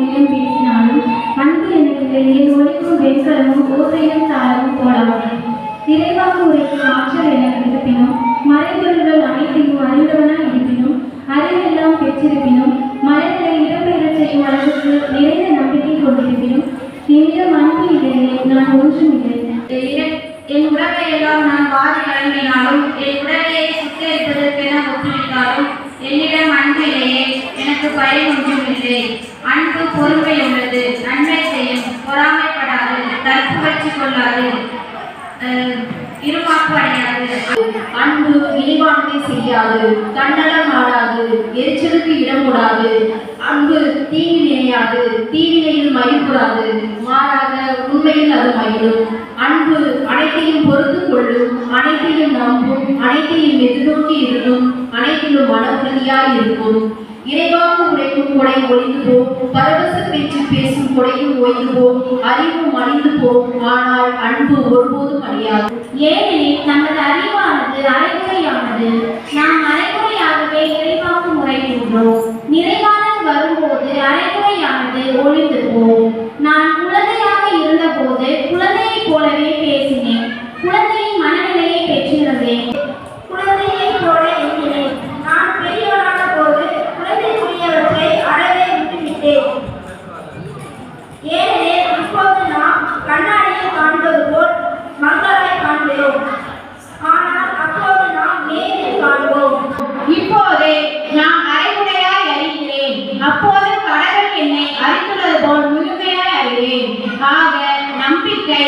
உன்னிடம் பேசினாலும் அன்பு எனக்கு என் ஒளிக்கும் வெண்கலமும் ஓசையும் தாளமும் போடாது இறைவாக்கு உரைக்கும் ஆற்றல் எனக்கு இருப்பினும் மறைபொருள்கள் அனைத்தையும் அறிந்தவனாய் இருப்பினும் அறிவெல்லாம் பெற்றிருப்பினும் மலைகளை இடம்பெயரச் செய்யும் அளவுக்கு நிறைந்த நம்பிக்கை கொண்டிருப்பினும் என்னிடம் அன்பு இல்லையே நான் ஒன்றும் இல்லை. என் உடலை எல்லாம் நான் வாரி வழங்கினாலும் என் உடலையை சுத்தரிப்பதற்கென ஒத்துழைத்தாலும் என்னிடம் அன்பு இல்லையே எனக்கு பயன் ஒன்றும் இல்லை அன்பு பொறுமை உள்ளது. நன்மை செய்யும். பொறாமைப்படாது. தற்புகழ்ச்சி கொள்ளாது. இருமாப்பு அடையாது. அன்பு இழிவானதை செய்யாது. தண்டலம் ஆடாது. எரிச்சலுக்கு இடம் கூடாது அன்பு தீங்கு நினையாது. தீவினையில் மயில்கூடாது மாறாக உண்மையில் அது மயிலும் அன்பு அனைத்து இருந்தும் அனைத்தையும் நம்பும் அனைத்தையும் எதிர்நோக்கி இருந்தும் அனைத்திலும் மன உறுதியாய் இருக்கும் இறைவாக்கு உழைக்கும் கொடை ஒழிந்து போம் பரவச பேச்சு பேசும் கொடையும் ஓய்ந்து போம் அறிவும் அழிந்து போம் ஆனால் அன்பு ஒருபோதும் அழியாது. ஏனெனில் நமது அறிவானது அரைமுறையானது நாம் அரைமுறையாகவே இறைவாக்கு முறைகின்றோம் நிறைவானது வரும்போது அரைமுறையானது ஒழிந்து போம் நான் குழந்தையாக இருந்தபோது குழந்தையைப் போலவே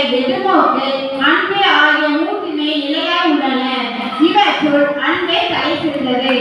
எதிர்நோக்கு அன்பு ஆகிய மூன்றுமே நிலையாய் உள்ளன. இவற்றுள் அன்பே தலை சிறந்தது.